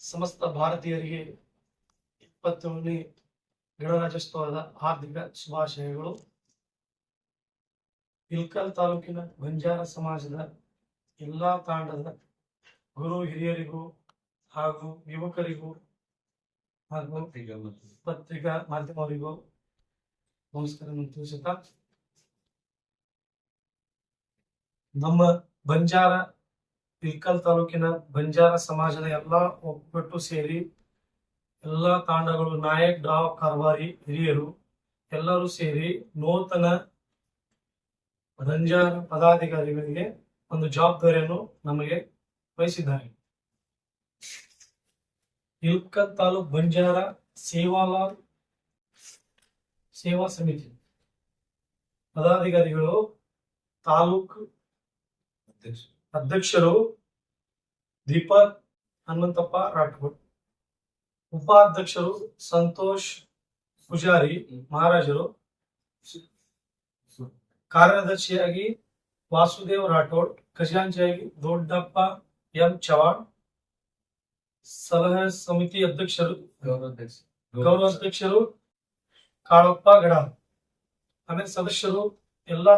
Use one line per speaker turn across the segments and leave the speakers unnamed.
ಸಮಸ್ತ ಭಾರತೀಯರಿಗೆ ಇಪ್ಪತ್ತೊಂದನೇ ಗಣರಾಜ್ಯೋತ್ಸವದ ಹಾರ್ದಿಕ ಶುಭಾಶಯಗಳು. ಇಲ್ಕಲ್ ತಾಲೂಕಿನ ಬಂಜಾರ ಸಮಾಜದ ಎಲ್ಲಾ ತಾಂಡದ ಗುರು ಹಿರಿಯರಿಗೂ ಹಾಗೂ ಯುವಕರಿಗೂ ಹಾಗೂ ಪತ್ರಿಕಾ ಮಾಧ್ಯಮವರಿಗೂ ನಮಸ್ಕಾರ ತಿಳಿಸುತ್ತಾ. ನಮ್ಮ ಬಂಜಾರ ಇಲ್ಕಲ್ ತಾಲೂಕಿನ ಬಂಜಾರ ಸಮಾಜದ ಎಲ್ಲಾ ಒಗ್ಗಟ್ಟು ಸೇರಿ ಎಲ್ಲಾ ತಾಂಡಗಳು, ನಾಯಕ್ ಡಾವ್ ಕಾರ್ವಾರಿ ಹಿರಿಯರು ಎಲ್ಲರೂ ಸೇರಿ ನೂತನ ಬಂಜಾರ ಪದಾಧಿಕಾರಿಗಳಿಗೆ ಒಂದು ಜವಾಬ್ದಾರಿಯನ್ನು ನಮಗೆ ವಹಿಸಿದ್ದಾರೆ. ಇಲ್ಕಲ್ ತಾಲೂಕ್ ಬಂಜಾರ ಸೇವಾಲಾಲ್ ಸೇವಾ ಸಮಿತಿ ಪದಾಧಿಕಾರಿಗಳು ತಾಲೂಕು ಅಧ್ಯಕ್ಷರು ದೀಪಕ್, ಹನುಮಂತಪ್ಪ ರಾಠೋಡ್ ಉಪಾಧ್ಯಕ್ಷರು ಸಂತೋಷ್ ಪೂಜಾರಿ, ಮಹಾರಾಜರು. ಕಾರ್ಯದರ್ಶಿಯಾಗಿ ವಾಸುದೇವ್ ರಾಠೋಡ್, ಖಜಾಂಚಿಯಾಗಿ ದೊಡ್ಡಪ್ಪ ಎಂ ಚವಾಣ್ ಸಲಹಾ ಸಮಿತಿ ಅಧ್ಯಕ್ಷರು ಗೌರವ ಅಧ್ಯಕ್ಷರು ಕಾಳಪ್ಪ ಗಡ ಆಮೇಲೆ ಸದಸ್ಯರು ಎಲ್ಲಾ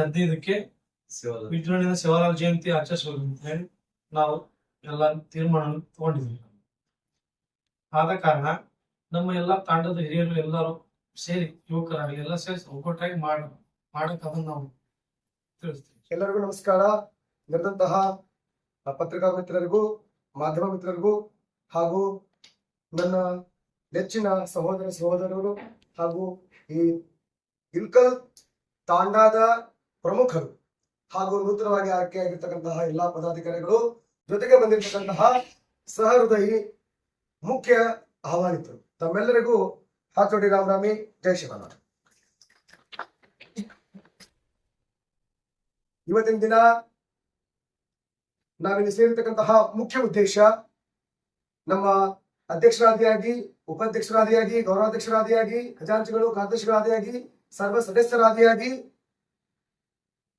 ಹದಿನೈದಕ್ಕೆ ವಿಜೃಂಭಣೆಯ ಶಿವಲಾಲ್ ಜಯಂತಿ ಆಚರಿಸಬೇಕು ಅಂತ ಹೇಳಿ ನಾವು ಎಲ್ಲ ತೀರ್ಮಾನ ತಗೊಂಡಿದ್ವಿ ಆದ ಕಾರಣ ನಮ್ಮ ಎಲ್ಲ ತಾಂಡದ ಹಿರಿಯರು ಎಲ್ಲರೂ ಸೇರಿ ಯುವಕರಾಗಲಿ ಎಲ್ಲ ಸೇರಿ ಒಗ್ಗಟ್ಟಾಗಿ ಮಾಡ ಮಾಡಕ್ ಅದನ್ನ ನಾವು ತಿಳಿಸ್ತೀವಿ.
ಎಲ್ಲರಿಗೂ ನಮಸ್ಕಾರ. ನೆರೆದಂತಹ ಪತ್ರಿಕಾ ಮಿತ್ರರಿಗೂ ಮಾಧ್ಯಮ ಮಿತ್ರರಿಗೂ ಹಾಗೂ ನನ್ನ ನೆಚ್ಚಿನ ಸಹೋದರ ಸಹೋದರರು ಹಾಗೂ ಈ ಇಲ್ಕಲ್ ತಾಂಡಾದ ಪ್ರಮುಖರು ಹಾಗೂ ನೂತನವಾಗಿ ಆಯ್ಕೆಯಾಗಿರ್ತಕ್ಕಂತಹ ಎಲ್ಲಾ ಪದಾಧಿಕಾರಿಗಳು ಜೊತೆಗೆ ಬಂದಿರತಕ್ಕಂತಹ ಸಹೃದಯಿ ಮುಖ್ಯ ಆಹ್ವಾನಿತರು. ತಮ್ಮೆಲ್ಲರಿಗೂ ಹಾತೋಡಿ ರಾಮರಾಮಿ ಜೈ ಶಿವನಾಥ ಇವತ್ತಿನ ದಿನ ನಾವಿಲ್ಲಿ ಸೇರಿರ್ತಕ್ಕಂತಹ ಮುಖ್ಯ ಉದ್ದೇಶ ನಮ್ಮ ಅಧ್ಯಕ್ಷರಾದಿಯಾಗಿ, ಉಪಾಧ್ಯಕ್ಷರಾದಿಯಾಗಿ ಗೌರವಾಧ್ಯಕ್ಷರಾದಿಯಾಗಿ ಖಜಾಂಚಿಗಳು, ಕಾರ್ಯದರ್ಶಿಗಳಾದಿಯಾಗಿ, ಸರ್ವ ಸದಸ್ಯರಾದಿಯಾಗಿ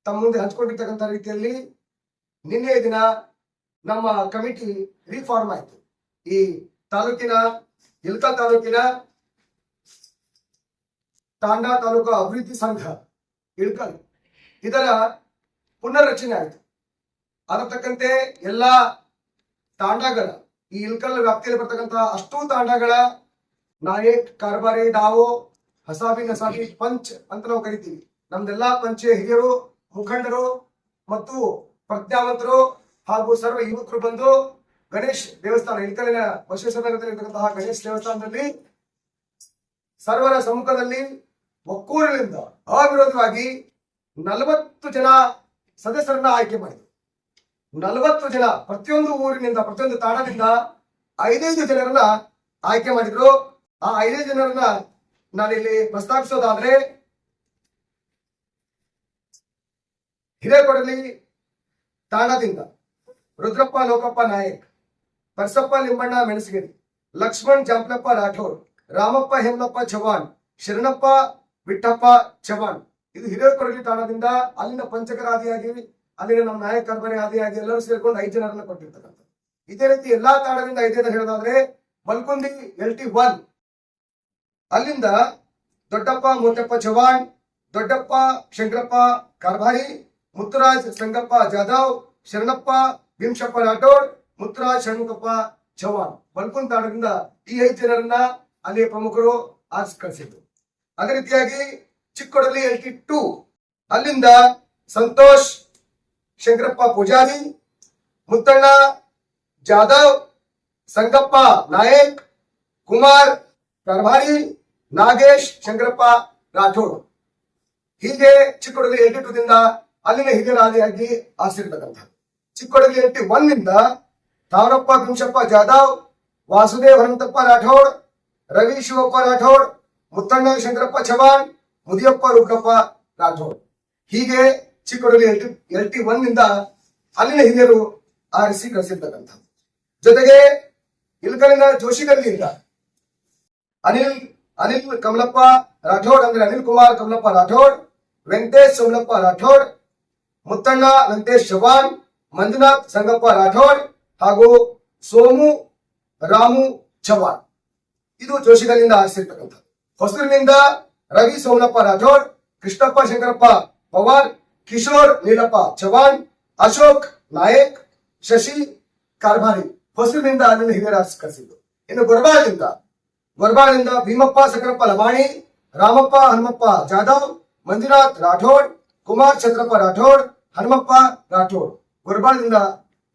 ತಮ್ಮ ಮುಂದೆ ಹಂಚ್ಕೊಂಡಿರ್ತಕ್ಕಂಥ ರೀತಿಯಲ್ಲಿ ನಿನ್ನೆ ದಿನ ನಮ್ಮ ಕಮಿಟಿ ರಿಫಾರ್ಮ್ ಆಯಿತು. ಈ ತಾಲೂಕಿನ ಇಲ್ಕಲ್ ತಾಲೂಕಿನ ತಾಂಡಾ ತಾಲೂಕು ಅಭಿವೃದ್ಧಿ ಸಂಘ ಇಳ್ಕಲ್ ಇದರ ಪುನರ್ರಚನೆ ಆಯಿತು. ಅದರ ತಕ್ಕಂತೆ ಎಲ್ಲ ತಾಂಡಗಳ, ಈ ಇಲ್ಕಲ್ ವ್ಯಾಪ್ತಿಯಲ್ಲಿ ಬರ್ತಕ್ಕಂತಹ ಅಷ್ಟೂ ತಾಂಡಗಳ ನಾಯಕ್ ಕಾರ್ಬಾರಿ, ಡಾವೋ, ಹಸಾಬಿ, ನಸಾಬಿ, ಪಂಚ್ ಅಂತ ನಾವು ಕರಿತೀವಿ. ನಮ್ದೆಲ್ಲಾ ಪಂಚೆ ಹಿರಿಯರು ಮುಖಂಡರು ಮತ್ತು ಪ್ರಜ್ಞಾವಂತರು ಹಾಗೂ ಸರ್ವ ಯುವಕರು ಬಂದು ಗಣೇಶ್ ದೇವಸ್ಥಾನ ಇಲ್ಕಲಿನ ಬಸವೇಶ್ವರದಲ್ಲಿ ಇರತಕ್ಕಂತಹ ಗಣೇಶ್ ದೇವಸ್ಥಾನದಲ್ಲಿ ಸರ್ವರ ಸಮ್ಮುಖದಲ್ಲಿ ಒಕ್ಕೂರಿನಿಂದ ಅವಿರೋಧವಾಗಿ ನಲವತ್ತು ಜನ ಸದಸ್ಯರನ್ನ ಆಯ್ಕೆ ಮಾಡಿದ್ರು. ನಲವತ್ತು ಜನ ಪ್ರತಿಯೊಂದು ಊರಿನಿಂದ, ಪ್ರತಿಯೊಂದು ತಾಣದಿಂದ ಐದೈದು ಜನರನ್ನ ಆಯ್ಕೆ ಮಾಡಿದ್ರು. ಆ ಐದೈದು ಜನರನ್ನ ನಾನಿಲ್ಲಿ ಪ್ರಸ್ತಾಪಿಸೋದಾದ್ರೆ ಹಿರೇಕೊಡಲಿ ತಾಣದಿಂದ ರುದ್ರಪ್ಪ, ಲೋಕಪ್ಪ ನಾಯಕ್. ಪರ್ಸಪ್ಪ ಲಿಂಬಣ್ಣ, ಮೆಣಸಗಿರಿ. ಲಕ್ಷ್ಮಣ್, ಜಾಂಪ್ಲಪ್ಪ, ರಾಠೋಡ್. ರಾಮಪ್ಪ ಹೆಮ್ಮಪ್ಪ ಚವಾಣ್ ಶರಣಪ್ಪ ವಿಠಪ್ಪ ಚವಾಣ್ ಇದು ಹಿರೇಕೊಡಲಿ ತಾಣದಿಂದ ಅಲ್ಲಿನ ಪಂಚಕರಾದಿಯಾಗಿ ಅಲ್ಲಿನ ನಮ್ಮ ನಾಯಕ ಆದಿಯಾಗಿ ಎಲ್ಲರೂ ಸೇರ್ಕೊಂಡು ಐದು ಜನರನ್ನ ಕೊಟ್ಟಿರ್ತಕ್ಕಂಥ ಇದೇ ರೀತಿ ಎಲ್ಲಾ ತಾಣದಿಂದ ಐದೈದು ಹೇಳೋದಾದ್ರೆ ಬಲ್ಕುಂದಿ ಎಲ್ ಟಿ ಒನ್. ಅಲ್ಲಿಂದ ದೊಡ್ಡಪ್ಪ ಮೂತಪ್ಪ ಚವಾಣ್ ದೊಡ್ಡಪ್ಪ, ಶಂಕರಪ್ಪ, ಕಾರ್ಬಾರಿ. ಮುತ್ತುರಾಜ್ ಸಂಗಪ್ಪ ಜಾಧವ್, ಶರಣಪ್ಪ, ಭೀಮಶಪ್ಪ ರಾಠೋಡ್, ಮುತ್ತುರಾಜ್ ಷಣ್ಮುಖಪ್ಪ ಚೌಹಾಣ್. ಬಲ್ಕುನ್ ತಾಣದಿಂದ ಈ ಐದು ಜನರನ್ನ ಅಲ್ಲಿಯ ಪ್ರಮುಖರು ಆರಿಸಿ ಕಳಿಸಿದ್ರು ಅದೇ ರೀತಿಯಾಗಿ ಚಿಕ್ಕೋಡಲ್ಲಿ ಎಲ್ ಟಿ ಟೂ ಅಲ್ಲಿಂದ ಸಂತೋಷ್, ಶಂಕರಪ್ಪ ಪೂಜಾರಿ, ಮುತ್ತಣ್ಣ ಜಾಧವ್, ಸಂಗಪ್ಪ ನಾಯಕ್, ಕುಮಾರ್ ಪ್ರಭಾರಿ, ನಾಗೇಶ್, ಶಂಕರಪ್ಪ ರಾಠೋಡ್. ಹೀಗೆ ಚಿಕ್ಕೋಡಲ್ಲಿ ಎಂಟದಿಂದ ಅಲ್ಲಿನ ಹಿರಿಯರಾದಿಯಾಗಿ ಆರಿಸಿರ್ತಕ್ಕಂಥ ಚಿಕ್ಕೋಡಲ್ಲಿ ಎಂಟಿ ಒಂದಿಂದ ತಾವರಪ್ಪ ಗುಂಶಪ್ಪ ಜಾಧವ್, ವಾಸುದೇವ್ ಹನುಮಂತಪ್ಪ ರಾಠೋಡ್, ರವಿ ಶಿವಪ್ಪ ರಾಠೋಡ್, ಮುತ್ತಣ್ಣ ಶಂಕರಪ್ಪ ಚವಾಣ್ ಮುದಿಯಪ್ಪ ರುದ್ರಪ್ಪ ರಾಠೋಡ್. ಹೀಗೆ ಚಿಕ್ಕೊಡಲಿ ಎಲ್ ಟಿ ಎಲ್ ಟಿ ಒಂದಿಂದ ಅಲ್ಲಿನ ಹಿರಿಯರು ಆರಿಸಿ ಕಳಿಸಿರ್ತಕ್ಕಂಥದ್ದು. ಜೊತೆಗೆ ಇಲ್ಕಲಿನ ಜೋಶಿಗಲ್ಲಿಯಿಂದ ಅನಿಲ್ ಅನಿಲ್ ಕಮಲಪ್ಪ ರಾಠೋಡ್ ಅಂದ್ರೆ ಅನಿಲ್ ಕುಮಾರ್ ಕಮಲಪ್ಪ ರಾಠೋಡ್, ವೆಂಕಟೇಶ್ ಸೋಮಲಪ್ಪ ರಾಠೋಡ್ ಮುತ್ತಣ್ಣ ವೆಂಕಟೇಶ್ ಚವಾಣ್ ಮಂಜುನಾಥ್ ಸಂಗಪ್ಪ ರಾಠೋಡ್ ಹಾಗೂ ಸೋಮು ರಾಮು ಚವಾಣ್ ಇದು ಜೋಶಿಗಳಿಂದ ಆರಿಸಿರ್ತಕ್ಕಂಥದ್ದು. ಹೊಸೂರಿನಿಂದ ರವಿ ಸೋಮನಪ್ಪ ರಾಠೋಡ್, ಕೃಷ್ಣಪ್ಪ ಶಂಕರಪ್ಪ ಪವಾರ್, ಕಿಶೋರ್ ನೀಲಪ್ಪ ಚವಾಣ್ ಅಶೋಕ್ ನಾಯಕ್, ಶಶಿ ಕಾರ್ಭಾರಿ ಹೊಸೂರಿನಿಂದ ಅಲ್ಲಿನ ಹಿರಿಯರ ಕರೆಸಿದ್ದು ಇನ್ನು ಗೊರಬಾಳದಿಂದ ಗೊರಬಾಳದಿಂದ ಭೀಮಪ್ಪ ಸಕರಪ್ಪ ಲಮಾಣಿ ರಾಮಪ್ಪ ಹನುಮಪ್ಪ ಜಾಧವ್, ಮಂಜುನಾಥ್ ರಾಠೋಡ್, ಕುಮಾರ್ ಚಂದ್ರಪ್ಪ ರಾಠೋಡ್ ಹನುಮಪ್ಪ ರಾಠೋಡ್ ಗೊರಬಾಳದಿಂದ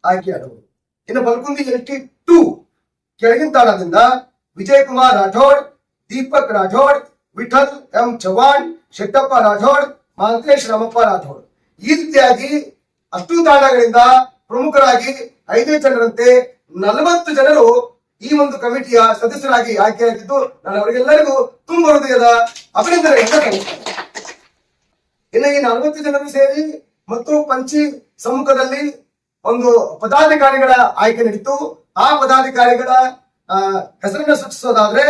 ಆಯ್ಕೆಯಾದವರು ಇನ್ನು ಬಲ್ಕುಂದಿ ಎಲ್ ಟಿ ಟೂ ಕೆಳಗಿನ ತಾಣದಿಂದ ವಿಜಯ್ ಕುಮಾರ್ ರಾಠೋಡ್, ದೀಪಕ್ ರಾಠೋಡ್, ವಿಠಲ್ ಎಂ ಚವಾಣ್ ಶೆಟ್ಟಪ್ಪ ರಾಠೋಡ್, ಮಾಂತೇಶ್ ರಾಮಪ್ಪ ರಾಠೋಡ್ ಈ ರೀತಿಯಾಗಿ ಅಷ್ಟು ತಾಣಗಳಿಂದ ಪ್ರಮುಖರಾಗಿ ಐದೇ ಜನರಂತೆ ನಲವತ್ತು ಜನರು ಈ ಒಂದು ಕಮಿಟಿಯ ಸದಸ್ಯರಾಗಿ ಆಯ್ಕೆಯಾಗಿದ್ದು ನಾನು ಅವರಿಗೆಲ್ಲರಿಗೂ ತುಂಬ ಹೃದಯದ ಸಲ್ಲಿಸುತ್ತೇನೆ. ಇನ್ನು ಈ ನಲವತ್ತು ಜನರು ಸೇರಿ ಮತ್ತು ಪಂಚಿ ಸಮ್ಮುಖದಲ್ಲಿ ಒಂದು ಪದಾಧಿಕಾರಿಗಳ ಆಯ್ಕೆ ನಡೀತು. ಆ ಪದಾಧಿಕಾರಿಗಳ ಹೆಸರನ್ನು ಸೂಚಿಸೋದಾದ್ರೆ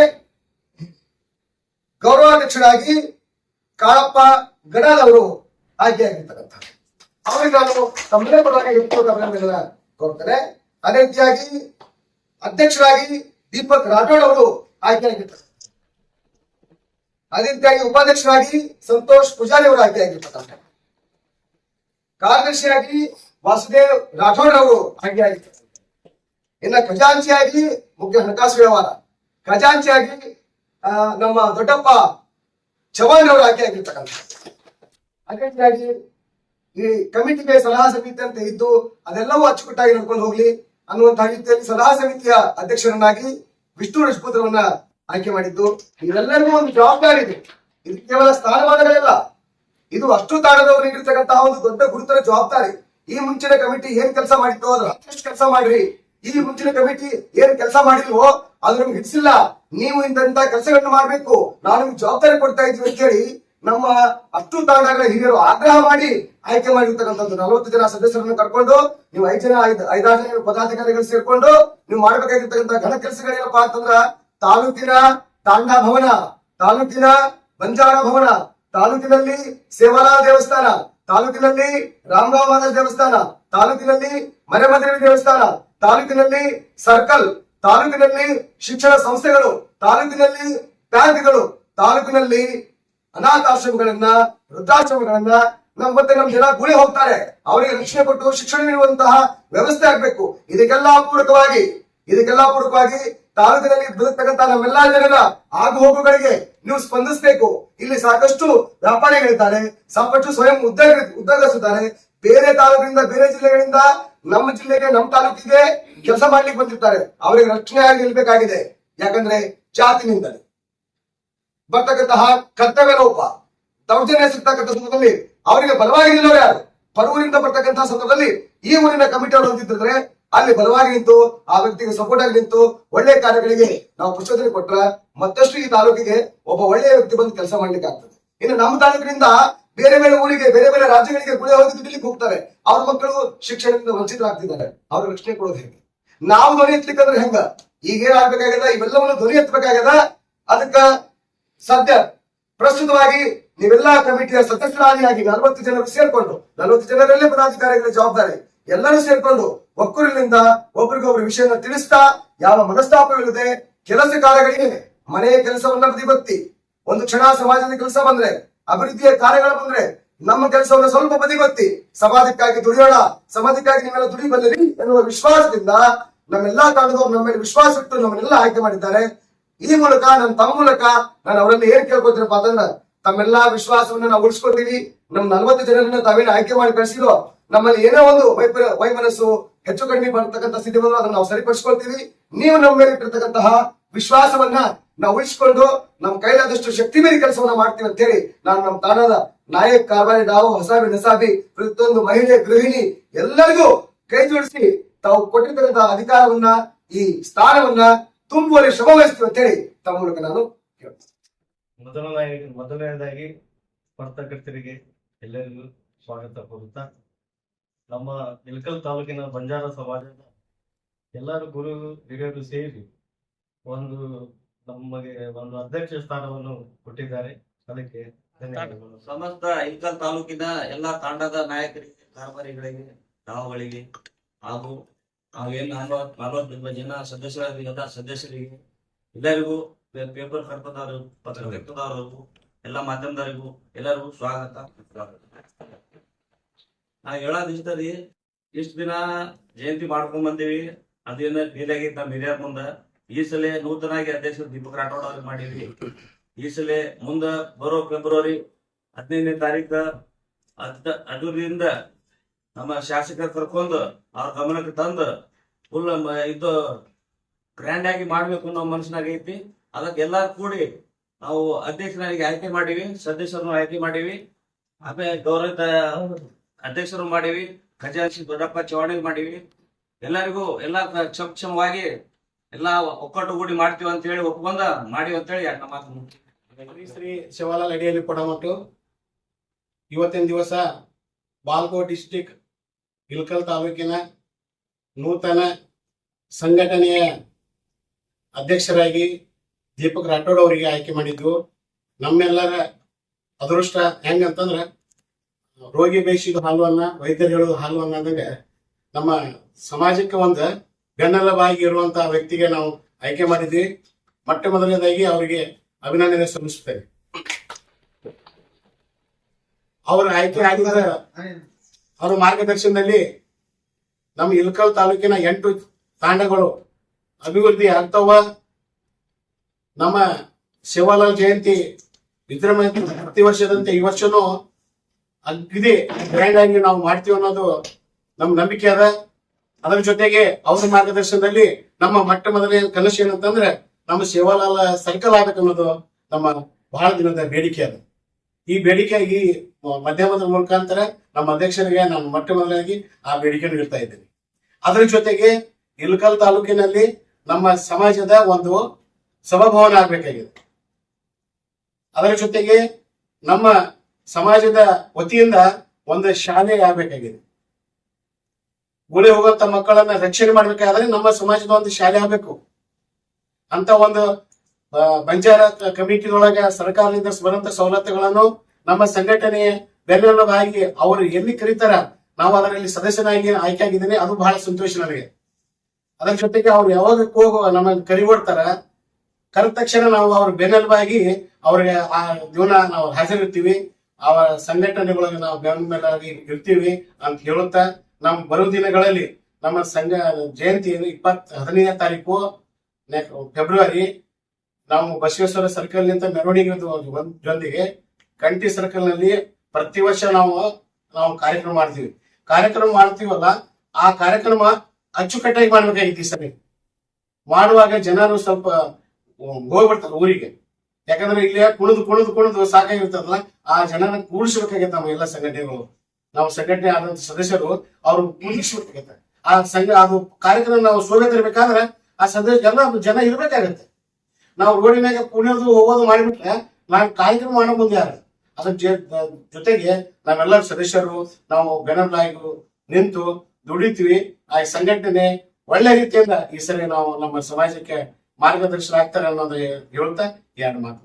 ಗೌರವಾಧ್ಯಕ್ಷರಾಗಿ ಕಾಳಪ್ಪ ಗಡಾಲ್ ಅವರು ಆಯ್ಕೆಯಾಗಿರ್ತಕ್ಕಂಥ ಅವರಿಗೆ ನಾನು ತಮ್ಮದೇ ಪರವಾಗಿ ಹೆಚ್ಚು ಅಭಿನಂದನೆಗಳನ್ನ ಕೋರ್ತೇನೆ. ಅದೇ ರೀತಿಯಾಗಿ ಅಧ್ಯಕ್ಷರಾಗಿ ದೀಪಕ್ ರಾಠೋಡ್ ಅವರು ಆಯ್ಕೆಯಾಗಿರ್ತಾರೆ ಅದೇ ರೀತಿಯಾಗಿ ಉಪಾಧ್ಯಕ್ಷರಾಗಿ ಸಂತೋಷ್ ಪೂಜಾರಿ ಅವರು ಆಯ್ಕೆಯಾಗಿರ್ತಕ್ಕಂಥ ಕಾರ್ಯದರ್ಶಿಯಾಗಿ ವಾಸುದೇವ್ ರಾಠೋಡ್ ಅವರು ಆಯ್ಕೆಯಾಗಿರ್ತಾರೆ ಇನ್ನ ಖಜಾಂಚಿಯಾಗಿ ಮುಖ್ಯ ಹಣಕಾಸು ವ್ಯವಹಾರ. ಖಜಾಂಚಿಯಾಗಿ ನಮ್ಮ ದೊಡ್ಡಪ್ಪ ಚವಾಣ್ ಅವರು ಆಯ್ಕೆ ಆಗಿರ್ತಕ್ಕಂಥ ಈ ಕಮಿಟಿಗೆ ಸಲಹಾ ಸಮಿತಿ ಅಂತ ಇದ್ದು ಅದೆಲ್ಲವೂ ಅಚ್ಚುಕಟ್ಟಾಗಿ ನಡ್ಕೊಂಡು ಹೋಗ್ಲಿ ಅನ್ನುವಂತಹ ರೀತಿಯಲ್ಲಿ ಸಲಹಾ ಸಮಿತಿಯ ಅಧ್ಯಕ್ಷರನ್ನಾಗಿ ವಿಷ್ಣು ರಜಪೂತ್ರವನ್ನ ಆಯ್ಕೆ ಮಾಡಿದ್ದು. ಇದೆಲ್ಲರಿಗೂ ಒಂದು ಜವಾಬ್ದಾರಿ ಇದೆ. ಇದು ಕೇವಲ ಸ್ಥಾನಮಾನಗಳಲ್ಲ. ಇದು ಅಷ್ಟು ತಾಣದವರು ನೀಡಿರ್ತಕ್ಕಂತಹ ಒಂದು ದೊಡ್ಡ ಗುರುತರ ಜವಾಬ್ದಾರಿ. ಈ ಮುಂಚಿನ ಕಮಿಟಿ ಏನ್ ಕೆಲಸ ಮಾಡಿತ್ತು ಅದ್ರ ಅಷ್ಟು ಕೆಲಸ ಮಾಡ್ರಿ? ಈ ಮುಂಚಿನ ಕಮಿಟಿ ಏನ್ ಕೆಲಸ ಮಾಡಿಲ್ವೋ ಅದು ನಮ್ಗೆ ಹಿಡಿಸಿಲ್ಲ. ನೀವು ಇಂತ ಕೆಲಸಗಳನ್ನ ಮಾಡ್ಬೇಕು. ನಾನು ನಿಮ್ಗೆ ಜವಾಬ್ದಾರಿ ಕೊಡ್ತಾ ಇದ್ವಿ ಅಂತ ಹೇಳಿ ನಮ್ಮ ಅಷ್ಟು ತಾಣಗಳ ಹಿರಿಯರು ಆಗ್ರಹ ಮಾಡಿ ಆಯ್ಕೆ ಮಾಡಿರ್ತಕ್ಕಂಥದ್ದು. ನಲವತ್ತು ಜನ ಸದಸ್ಯರನ್ನು ಕರ್ಕೊಂಡು, ನೀವು ಐದು ಜನ, ಐದು, ಐದಾರು ಜನ ಪದಾಧಿಕಾರಿಗಳು ಸೇರ್ಕೊಂಡು ನೀವು ಮಾಡ್ಬೇಕಾಗಿರ್ತಕ್ಕಂಥ ಘನ ಕೆಲಸಗಳೇನಪ್ಪಾ ಅಂತಂದ್ರ ತಾಲೂಕಿನ ತಾಂಡಾ ಭವನ, ತಾಲೂಕಿನ ಬಂಜಾರ ಭವನ ತಾಲೂಕಿನಲ್ಲಿ ಸೇವಾಲಾ ದೇವಸ್ಥಾನ, ತಾಲೂಕಿನಲ್ಲಿ ರಾಮರಾವ್ ದೇವಸ್ಥಾನ, ತಾಲೂಕಿನಲ್ಲಿ ಮರೆಮದ್ರಿ ದೇವಸ್ಥಾನ, ತಾಲೂಕಿನಲ್ಲಿ ಸರ್ಕಲ್, ತಾಲೂಕಿನಲ್ಲಿ ಶಿಕ್ಷಣ ಸಂಸ್ಥೆಗಳು, ತಾಲೂಕಿನಲ್ಲಿ ಬ್ಯಾಂಕ್ಗಳು, ತಾಲೂಕಿನಲ್ಲಿ ಅನಾಥಾಶ್ರಮಗಳನ್ನ ವೃದ್ಧಾಶ್ರಮಗಳನ್ನ ನಮ್ ಮತ್ತೆ ನಮ್ಮ ಜನ ಗುಳಿ ಹೋಗ್ತಾರೆ. ಅವರಿಗೆ ರಕ್ಷಣೆ ಕೊಟ್ಟು ಶಿಕ್ಷಣ ನೀಡುವಂತಹ ವ್ಯವಸ್ಥೆ ಆಗ್ಬೇಕು. ಇದಕ್ಕೆಲ್ಲ ಪೂರಕವಾಗಿ ಇದಕ್ಕೆಲ್ಲ ಪೂರಕವಾಗಿ ತಾಲೂಕಿನಲ್ಲಿ ಬದುಕ್ತಕ್ಕಂತಹ ನಮ್ಮೆಲ್ಲಾ ಜನರ ಆಗು ಹೋಗುಗಳಿಗೆ ನೀವು ಸ್ಪಂದಿಸಬೇಕು. ಇಲ್ಲಿ ಸಾಕಷ್ಟು ವ್ಯಾಪಾರಿಗಳಿದ್ದಾರೆ, ಸಾಕಷ್ಟು ಸ್ವಯಂ ಉದ್ಯೋಗ ಉದ್ಯೋಗಿಸುತ್ತಾರೆ ಬೇರೆ ತಾಲೂಕಿನಿಂದ ಬೇರೆ ಜಿಲ್ಲೆಗಳಿಂದ ನಮ್ಮ ಜಿಲ್ಲೆಗೆ, ನಮ್ಮ ತಾಲೂಕಿಗೆ ಕೆಲಸ ಮಾಡ್ಲಿಕ್ಕೆ ಬಂದಿರ್ತಾರೆ. ಅವರಿಗೆ ರಕ್ಷಣೆ ಆಗಿ ನಿಲ್ಬೇಕಾಗಿದೆ. ಯಾಕಂದ್ರೆ ಜಾತಿನಿಂದಲೇ. ಬರ್ತಕ್ಕಂತಹ ಕರ್ತವ್ಯ ಲೋಪ, ದೌರ್ಜನ್ಯ ಸಿಗ್ತಕ್ಕಂಥ ಸಂದರ್ಭದಲ್ಲಿ ಅವರಿಗೆ ಬಲವಾಗಿ ನಿಲ್ಲೋರು ಯಾರು? ಪರೂರಿಂದ ಬರ್ತಕ್ಕಂತಹ ಸಂದರ್ಭದಲ್ಲಿ ಈ ಊರಿನ ಕಮಿಟಿ ಅವರು ಹೊಂದಿದ್ರೆ ಅಲ್ಲಿ ಬಲವಾಗಿ ನಿಂತು ಆ ವ್ಯಕ್ತಿಗೆ ಸಪೋರ್ಟ್ ಆಗಿ ನಿಂತು ಒಳ್ಳೆ ಕಾರ್ಯಗಳಿಗೆ ನಾವು ಪ್ರಚೋದನೆ ಕೊಟ್ರ ಮತ್ತಷ್ಟು ಈ ತಾಲೂಕಿಗೆ ಒಬ್ಬ ಒಳ್ಳೆಯ ವ್ಯಕ್ತಿ ಬಂದು ಕೆಲಸ ಮಾಡ್ಲಿಕ್ಕೆ ಆಗ್ತದೆ. ಇನ್ನು ನಮ್ಮ ತಾಲೂಕಿನಿಂದ ಬೇರೆ ಬೇರೆ ಊರಿಗೆ, ಬೇರೆ ಬೇರೆ ರಾಜ್ಯಗಳಿಗೆ ಗುಳೆ ಹೋಗಿ ದುಡಿಲಿಕ್ಕೆ ಹೋಗ್ತಾರೆ. ಅವ್ರ ಮಕ್ಕಳು ಶಿಕ್ಷಣದಿಂದ ವಂಚಿತರಾಗ್ತಿದ್ದಾರೆ. ಅವ್ರ ರಕ್ಷಣೆ ಕೊಡೋದು ಹೇಗೆ? ನಾವು ಧ್ವನಿ ಎತ್ತಲಿಕ್ಕಂದ್ರೆ ಹೆಂಗ? ಈಗ ಆಗ್ಬೇಕಾಗ್ಯದ, ಇವೆಲ್ಲವನ್ನು ಧ್ವನಿ ಅದಕ್ಕ ಸದ್ಯ ಪ್ರಸ್ತುತವಾಗಿ ನೀವೆಲ್ಲಾ ಕಮಿಟಿಯ ಸದಸ್ಯರಾಗಿ ನಲವತ್ತು ಜನರು ಸೇರ್ಕೊಂಡು, ನಲವತ್ತು ಜನರಲ್ಲೇ ಪದಾಧಿಕಾರಿಗಳ ಜವಾಬ್ದಾರಿ. ಎಲ್ಲರೂ ಸೇರ್ಕೊಂಡು ಒಕ್ಕೂರಿನಿಂದ ಒಬ್ರಿಗೊಬ್ರು ವಿಷಯನ ತಿಳಿಸ್ತಾ ಯಾವ ಮನಸ್ತಾಪವಿಲ್ಲದೆ ಕೆಲಸ ಕಾರ್ಯಗಳಿಗೆ ಮನೆಯ ಕೆಲಸವನ್ನ ಬದಿಗೊತ್ತಿ. ಒಂದು ಕ್ಷಣ ಸಮಾಜದ ಕೆಲಸ ಬಂದ್ರೆ, ಅಭಿವೃದ್ಧಿಯ ಕಾರ್ಯಗಳು ಬಂದ್ರೆ ನಮ್ಮ ಕೆಲಸವನ್ನ ಸ್ವಲ್ಪ ಬದಿಗೊತ್ತಿ. ಸಮಾಜಕ್ಕಾಗಿ ದುಡಿಯೋಣ, ಸಮಾಜಕ್ಕಾಗಿ ನಿಮ್ಮೆಲ್ಲ ದುಡಿ ಬಂದಿರಿ ಎನ್ನುವ ವಿಶ್ವಾಸದಿಂದ ನಮ್ಮೆಲ್ಲಾ ಕಾರಣದವರು ನಮ್ಮ ಮೇಲೆ ವಿಶ್ವಾಸ ಇಟ್ಟು ನಮ್ಮನ್ನೆಲ್ಲ ಆಯ್ಕೆ ಮಾಡಿದ್ದಾರೆ. ಈ ಮೂಲಕ ನನ್ನ ತಮ್ಮ ಮೂಲಕ ನಾನು ಅವರಲ್ಲಿ ಏನ್ ಕೇಳ್ಕೊತೀನಪ್ಪ ಅದನ್ನ ತಮ್ಮೆಲ್ಲಾ ವಿಶ್ವಾಸವನ್ನ ನಾವು ಉಳಿಸ್ಕೊತೀವಿ ನಮ್ ನಲ್ವತ್ತು ಜನರನ್ನ ತಾವೇನು ಆಯ್ಕೆ ಮಾಡಿ ಕಳಿಸಿರೋ ನಮ್ಮಲ್ಲಿ ಏನೋ ಒಂದು ವೈಪರ, ವೈಮನಸ್ಸು ಹೆಚ್ಚು ಕಡಿಮೆ ಬರ್ತಕ್ಕಂಥ ಸ್ಥಿತಿ ಬಂದ್ರು ಅದನ್ನ ನಾವು ಸರಿಪಡಿಸ್ಕೊಳ್ತೀವಿ. ನೀವು ನಮ್ಮ ಮೇಲೆ ಇಟ್ಟಿರ್ತಕ್ಕಂತಹ ವಿಶ್ವಾಸವನ್ನ ನಾವು ಉಳಿಸಿಕೊಂಡು ನಮ್ಮ ಕೈಲಾದಷ್ಟು ಶಕ್ತಿ ಮೇಲೆ ಕೆಲಸವನ್ನ ಮಾಡ್ತೀವಿ ಅಂತ ಹೇಳಿ ನಾನು ನಮ್ಮ ತಾಣದ ನಾಯಕ್ ಕಾರ್ಬಾರಿ ನಾವು ಹೊಸಾಬಿ ನಸಾಬಿ, ಪ್ರತಿಯೊಂದು ಮಹಿಳೆ, ಗೃಹಿಣಿ ಎಲ್ಲರಿಗೂ ಕೈ ಜೋಡಿಸಿ ತಾವು ಕೊಟ್ಟಿರ್ತಕ್ಕಂತಹ ಅಧಿಕಾರವನ್ನ, ಈ ಸ್ಥಾನವನ್ನ ತುಂಬುವಲ್ಲಿ ಶ್ರಮ ವಹಿಸ್ತೀವಿ ಅಂತ ಹೇಳಿ ತಮ್ಮ ಮೂಲಕ ನಾನು ಕೇಳ್ತೀನಿ.
ಮೊದಲನೇದಾಗಿ ಮೊದಲನೇದಾಗಿ ಎಲ್ಲರಿಗೂ ಸ್ವಾಗತ ಕೋರುತ್ತಾ, ನಮ್ಮ ಇಳಕಲ್ ತಾಲೂಕಿನ ಬಂಜಾರ ಸಮಾಜದ ಎಲ್ಲರೂ ಗುರು ಹಿರಿಯರು ಸೇರಿ ಒಂದು ನಮಗೆ ಒಂದು ಅಧ್ಯಕ್ಷ ಸ್ಥಾನವನ್ನು ಕೊಟ್ಟಿದ್ದಾರೆ. ಅದಕ್ಕೆ ಧನ್ಯವಾದಗಳು.
ಸಮಸ್ತ ಇಲ್ಕಲ್ ತಾಲೂಕಿನ ಎಲ್ಲಾ ತಾಂಡದ ನಾಯಕರಿಗೆ ಕಾರ್ಬಾರಿಗಳಿಗೆ ದಾವಗಳಿಗೆ ಹಾಗೂ ನಾವೇನ್ ನಲ್ವತ್ ನಲ್ವತ್ತು ಜನ ಸದಸ್ಯರಾದ ಸದಸ್ಯರಿಗೆ ಎಲ್ಲರಿಗೂ ಪೇಪರ್ ಕರ್ತದವರು ಪತ್ರಕರ್ತದವರಿಗೂ ಎಲ್ಲ ಮಾಧ್ಯಮದವರಿಗೂ ಎಲ್ಲರಿಗೂ ಸ್ವಾಗತ. ನಾ ಹೇಳೋದು ಇಷ್ಟ ರೀ ಇಷ್ಟ ದಿನ ಜಯಂತಿ ಮಾಡ್ಕೊಂಡ್ ಬಂದೀವಿ. ಅದೇನ ನೀಲಾಗಿತ್ತು ನಮ್ಮ ಹಿರಿಯರ ಮುಂದ. ಈ ಸಲ ನೂತನಾಗಿ ಅಧ್ಯಕ್ಷ ದೀಪಕ್ ರಾಠೋಡ್ ಅವ್ರಿಗೆ ಮಾಡಿದ್ವಿ. ಈ ಸಲ ಮುಂದ ಬರೋ ಫೆಬ್ರವರಿ ಹದಿನೈದನೇ ತಾರೀಕ ಅದ ಅದರಿಂದ ನಮ್ಮ ಶಾಸಕರ ಕರ್ಕೊಂಡು ಅವ್ರ ಗಮನಕ್ಕೆ ತಂದು ಫುಲ್ ಇದು ಗ್ರ್ಯಾಂಡ್ ಆಗಿ ಮಾಡ್ಬೇಕು ಅನ್ನೋ ಮನಸ್ಸಿನಾಗ ಐತಿ. ಅದಕ್ಕೆ ಕೂಡಿ ನಾವು ಅಧ್ಯಕ್ಷರಾಗಿ ಆಯ್ಕೆ ಮಾಡೀವಿ, ಸದಸ್ಯರನ್ನು ಆಯ್ಕೆ ಮಾಡೀವಿ. ಆಮೇಲೆ ಗೌರವಿತ ಅಧ್ಯಕ್ಷರು ಮಾಡಿವಿ, ಖಜಾಂಚಿ ದೊಡ್ಡಪ್ಪ ಚವಾಣಿ ಮಾಡಿವಿ. ಎಲ್ಲರಿಗೂ ಎಲ್ಲ ಕ್ಷಮವಾಗಿ ಎಲ್ಲಾ ಒಕ್ಕಟ್ಟುಗೂಡಿ ಮಾಡ್ತೀವಿ ಅಂತ ಹೇಳಿ ಒಪ್ಕೊಂಡ ಮಾಡಿವಿ ಅಂತ ಹೇಳಿ ಎರಡು ಮಾತು
ಶ್ರೀ ಶಿವಲಾಲ್ ಅಡಿಯಲ್ಲಿ ಕೊಡಮಟ್ಟು ಇವತ್ತಿನ ದಿವಸ ಬಾಲ್ಕೋಟ್ ಡಿಸ್ಟಿಕ್ ಇಲ್ಕಲ್ ತಾಲೂಕಿನ ನೂತನ ಸಂಘಟನೆಯ ಅಧ್ಯಕ್ಷರಾಗಿ ದೀಪಕ್ ರಾಠೋಡ್ ಅವರಿಗೆ ಆಯ್ಕೆ ಮಾಡಿದ್ವು ನಮ್ಮೆಲ್ಲರ ಅದೃಷ್ಟ ಹೆಂಗಂತಂದ್ರ, ರೋಗಿ ಬೇಯಿಸಿದ ಹಾಲುವನ್ನ ವೈದ್ಯರು ಹೇಳೋದು ಹಾಲು ಅನ್ನ ಅಂದಂಗ ನಮ್ಮ ಸಮಾಜಕ್ಕೆ ಒಂದು ಬೆನ್ನೆಲುಬಾಗಿ ಇರುವಂತಹ ವ್ಯಕ್ತಿಗೆ ನಾವು ಆಯ್ಕೆ ಮಾಡಿದ್ವಿ. ಮೊಟ್ಟ ಮೊದಲನೇದಾಗಿ ಅವರಿಗೆ ಅಭಿನಂದನೆ ಸಲ್ಲಿಸುತ್ತೇವೆ ಅವರ ಆಯ್ಕೆ ಆಗಿದ ಅವರ ಮಾರ್ಗದರ್ಶನದಲ್ಲಿ ನಮ್ಮ ಇಲ್ಕಲ್ ತಾಲೂಕಿನ ಎಂಟು ತಾಂಡಗಳು ಅಭಿವೃದ್ಧಿ ಆಗ್ತಾವ. ನಮ್ಮ ಶಿವಲಾಲ್ ಜಯಂತಿ ವಿಜೃಂಭಣೆ ಪ್ರತಿ ವರ್ಷದಂತೆ ಈ ವರ್ಷನೂ ಅಗ್ದಿ ಗ್ರ್ಯಾಂಡ್ ಆಗಿ ನಾವು ಮಾಡ್ತೀವಿ ಅನ್ನೋದು ನಮ್ಮ ನಂಬಿಕೆ ಅದ. ಅದರ ಜೊತೆಗೆ ಅವರ ಮಾರ್ಗದರ್ಶನದಲ್ಲಿ ನಮ್ಮ ಮೊಟ್ಟ ಮೊದಲನೇ ಕನಸು ಏನಂತಂದ್ರೆ ನಮ್ಮ ಶಿವಲಾಲ್ ಸರ್ಕಲ್ ಅನ್ನೋದು ನಮ್ಮ ಬಹಳ ದಿನದ ಬೇಡಿಕೆ ಅದ. ಈ ಬೇಡಿಕೆ ಈ ಮಧ್ಯಮದ ಮುಖಾಂತರ ನಮ್ಮ ಅಧ್ಯಕ್ಷರಿಗೆ ನಾನು ಮೊಟ್ಟ ಮೊದಲಾಗಿ ಆ ಬೇಡಿಕೆಯನ್ನು ಇಡ್ತಾ ಇದ್ದೇನೆ. ಅದರ ಜೊತೆಗೆ ಇಲ್ಕಲ್ ತಾಲೂಕಿನಲ್ಲಿ ನಮ್ಮ ಸಮಾಜದ ಒಂದು ಸಭಾಭವನ ಆಗ್ಬೇಕಾಗಿದೆ. ಅದರ ಜೊತೆಗೆ ನಮ್ಮ ಸಮಾಜದ ವತಿಯಿಂದ ಒಂದು ಶಾಲೆ ಆಗ್ಬೇಕಾಗಿದೆ. ಗುಳಿ ಹೋಗುವಂತ ಮಕ್ಕಳನ್ನ ರಕ್ಷಣೆ ಮಾಡ್ಬೇಕಾದ್ರೆ ನಮ್ಮ ಸಮಾಜದ ಒಂದು ಶಾಲೆ ಆಗ್ಬೇಕು. ಅಂತ ಒಂದು ಬಂಜಾರ ಕಮಿಟಿದೊಳಗೆ ಸರ್ಕಾರದಿಂದ ಬರುವಂತ ಸವಲತ್ತುಗಳನ್ನು ನಮ್ಮ ಸಂಘಟನೆಯ ಬೆನ್ನೆಲುಬಾಗಿ ಅವರು ಎಲ್ಲಿ ಕರೀತಾರ, ನಾವು ಅದರಲ್ಲಿ ಸದಸ್ಯನಾಗಿ ಆಯ್ಕೆ ಆಗಿದ್ದೇನೆ, ಅದು ಬಹಳ ಸಂತೋಷ ನನಗೆ. ಅದರ ಜೊತೆಗೆ ಅವ್ರು ಯಾವಾಗ ನಮ್ಮ ನಮ್ಮನ್ನು ಕರಿಕೊಡ್ತಾರ ಕರೆದ ತಕ್ಷಣ ನಾವು ಅವ್ರ ಬೆನ್ನೆಲುಬಾಗಿ ಅವ್ರಿಗೆ ಆ ಜೀವನ ನಾವು ಹಾಜರಿರ್ತೀವಿ ಅವರ ಸಂಘಟನೆಗಳಿಗೆ ನಾವು ಬೆನ್ನೆಲಾಗಿ ಇರ್ತೀವಿ ಅಂತ ಹೇಳುತ್ತಾ ನಮ್ಮ ಬರುವ ದಿನಗಳಲ್ಲಿ ನಮ್ಮ ಸಂಘ ಜಯಂತಿ ಇಪ್ಪತ್ ಹದಿನೈದನೇ ತಾರೀಕು ಫೆಬ್ರವರಿ ನಾವು ಬಸವೇಶ್ವರ ಸರ್ಕಲ್ ನಿಂತ ಮೆರವಣಿಗೆ ಜೊತೆಗೆ ಕಂಟಿ ಸರ್ಕಲ್ನಲ್ಲಿ ಪ್ರತಿ ವರ್ಷ ನಾವು ನಾವು ಕಾರ್ಯಕ್ರಮ ಮಾಡ್ತೀವಿ. ಕಾರ್ಯಕ್ರಮ ಮಾಡ್ತೀವಲ್ಲ, ಆ ಕಾರ್ಯಕ್ರಮ ಅಚ್ಚುಕಟ್ಟಾಗಿ ಮಾಡ್ಬೇಕಾಗಿತ್ತು ಈ ಸರಿ ಮಾಡುವಾಗ ಜನರು ಸ್ವಲ್ಪ ಹೋಗ್ಬಿಡ್ತಾರೆ ಊರಿಗೆ. ಯಾಕಂದ್ರೆ ಇಲ್ಲಿ ಕುಣಿದು ಕುಣಿದು ಕುಣಿದು ಸಾಕಾಗಿರ್ತದಲ್ಲ, ಆ ಜನನ ಕೂಡಿಸ್ಬೇಕಾಗತ್ತೆ ನಮ್ಮ ಎಲ್ಲ ಸಂಘಟನೆಗಳು. ನಾವು ಸಂಘಟನೆ ಆದಂತ ಸದಸ್ಯರು ಅವ್ರು ಕೂಡಿಸ್ಬೇಕಾಗತ್ತೆ ಆ ಸಂಘ, ಅದು ಕಾರ್ಯಕ್ರಮ ನಾವು ಶೋಭೆ ತರಬೇಕಾದ್ರೆ ಆ ಸದಸ್ಯ ಎಲ್ಲ ಜನ ಇರ್ಬೇಕಾಗತ್ತೆ. ನಾವು ರೋಡಿನಾಗ ಕುಣಿಯೋದು ಹೋಗೋದು ಮಾಡಿಬಿಟ್ರೆ ನಾನು ಕಾರ್ಯಕ್ರಮ ಮಾಡೋ ಮುಂದೆ ಯಾರು? ಅದ್ರ ಜೊತೆಗೆ ನಾವೆಲ್ಲ ಸದಸ್ಯರು, ನಾವು ಬೆನರ್ಲಾಗಿ ನಿಂತು ದುಡಿತೀವಿ. ಆ ಸಂಘಟನೆ ಒಳ್ಳೆ ರೀತಿಯಿಂದ ಈ ಸರಿ ನಾವು ನಮ್ಮ ಸಮಾಜಕ್ಕೆ ಮಾರ್ಗದರ್ಶನ ಆಗ್ತಾರೆ ಅನ್ನೋದು ಹೇಳ್ತಾ ಎರಡು ಮಾತು.